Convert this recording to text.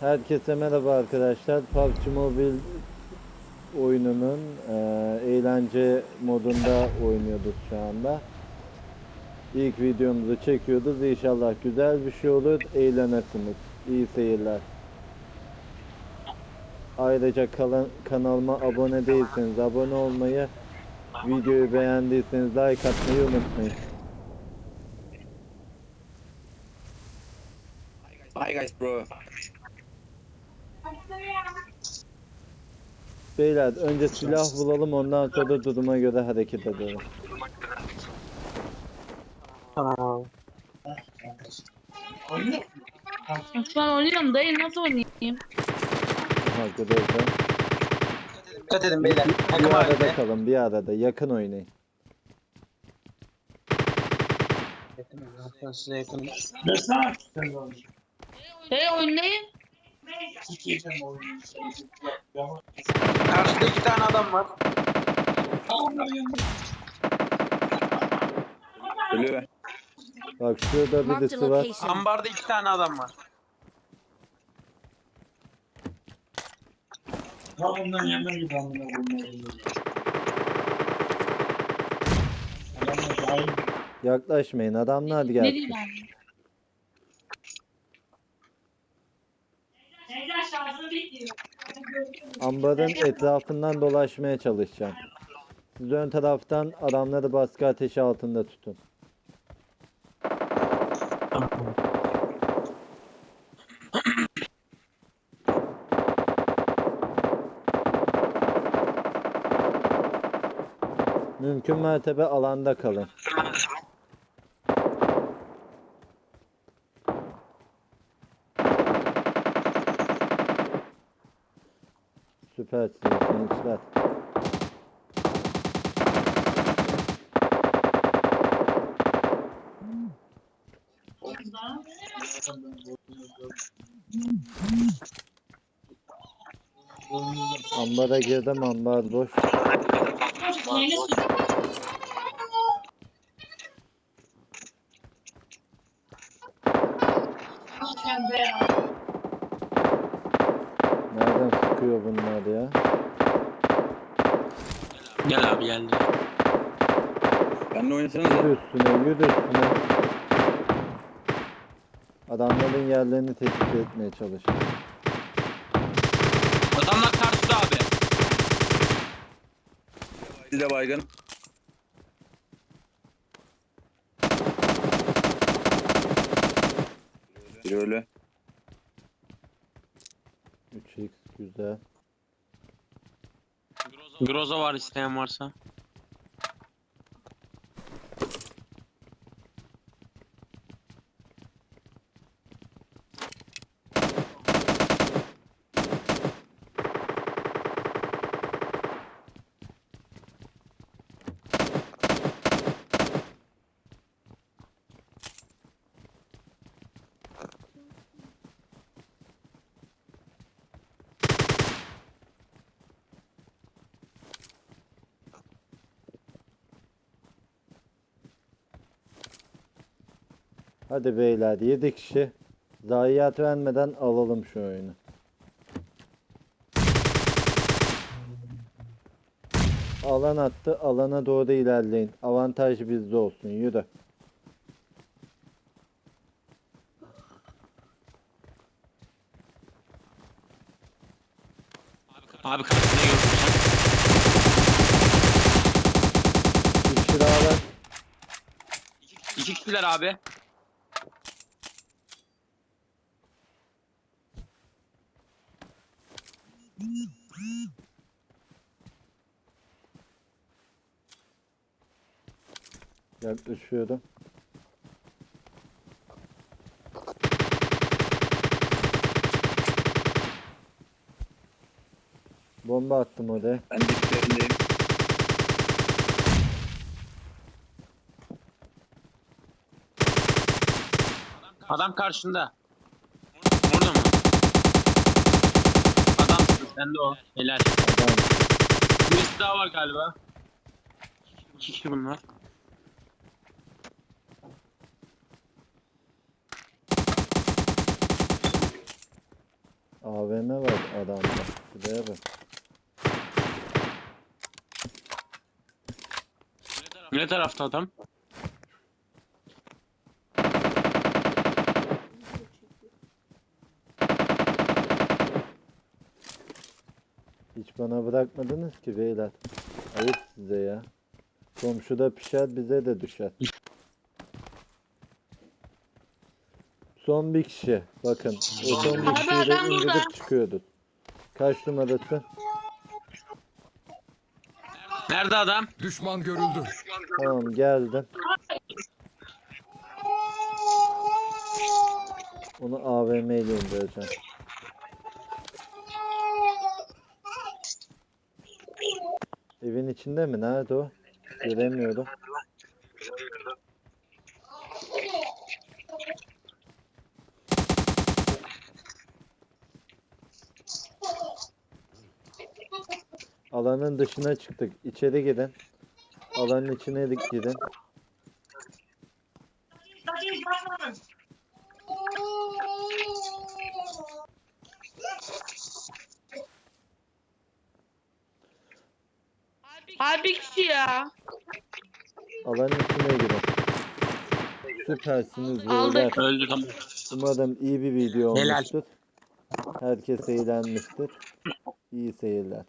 Herkese merhaba arkadaşlar. PUBG Mobile oyununun e, eğlence modunda oynuyoruz şu anda. İlk videomuzu çekiyoruz. İnşallah güzel bir şey olur. Eğlenirsiniz. İyi seyirler. Ayrıca kalan, kanalıma abone değilseniz abone olmayı, videoyu beğendiyseniz like atmayı unutmayın. Hi guys, bro. Beyler önce silah bulalım ondan sonra duruma göre hareket edelim. Şu an oynuyorum dayı nasıl oynayayım? Ha görüyorum. Dikkat edin beyler. Bir Takım arada halinde. kalın, bir arada. Yakın oynayın. Size yakınım. Dayı oynayayım. Karşıda iki tane adam var. Ölüyor. Bak şurada birisi var. Ambarda iki tane adam var. Ya ondan yemek gibi amına koyayım. Adamlar iyi. Yaklaşmayın. Adamlar Ne gelsin. diyeyim abi? Ambarın etrafından dolaşmaya çalışacağım. Siz ön taraftan adamları baskı ateşi altında tutun. Mümkün mertebe alanda kalın. Süpersiniz gençler. Ambara girdim ambar boş. Nereden sıkıyor bunlar ya? Gel abi geldi. Benle oynasanız Yürü üstüne, yürü üstüne. Adamların yerlerini tespit etmeye çalışın. Adamlar karşıda abi. Bir de baygın. Biri ölü. Güzel. Groza var isteyen varsa. Hadi beyler 7 kişi. Zayiat vermeden alalım şu oyunu. Alan attı. Alana doğru ilerleyin. Avantaj bizde olsun. Yürü. Abi daha var. İki kişiler abi. Yaklaşıyorum. Bomba attım oraya. Ben diplerindeyim. Adam karşında. Adam sende o. Helal. Birisi daha var galiba. İki kişi bunlar. AVM var adamda. Şuraya bak. Ne tarafta adam? Bana bırakmadınız ki beyler. Ayıp size ya. Komşuda pişer bize de düşer. Son bir kişi. Bakın. O son bir kişiyi de indirip çıkıyordu. Kaç numarası? Nerede adam? Düşman görüldü. Tamam geldim. Onu AVM ile indireceğim. Evin içinde mi? Nerede o? Göremiyorum. Alanın dışına çıktık. İçeri gidin. Alanın içine gidin. Abi bir kişi ya. Alanın içine girin. Süpersiniz Aldık. beyler. Öldü tamam. Umarım iyi bir video Helal. olmuştur. Herkes eğlenmiştir. İyi seyirler.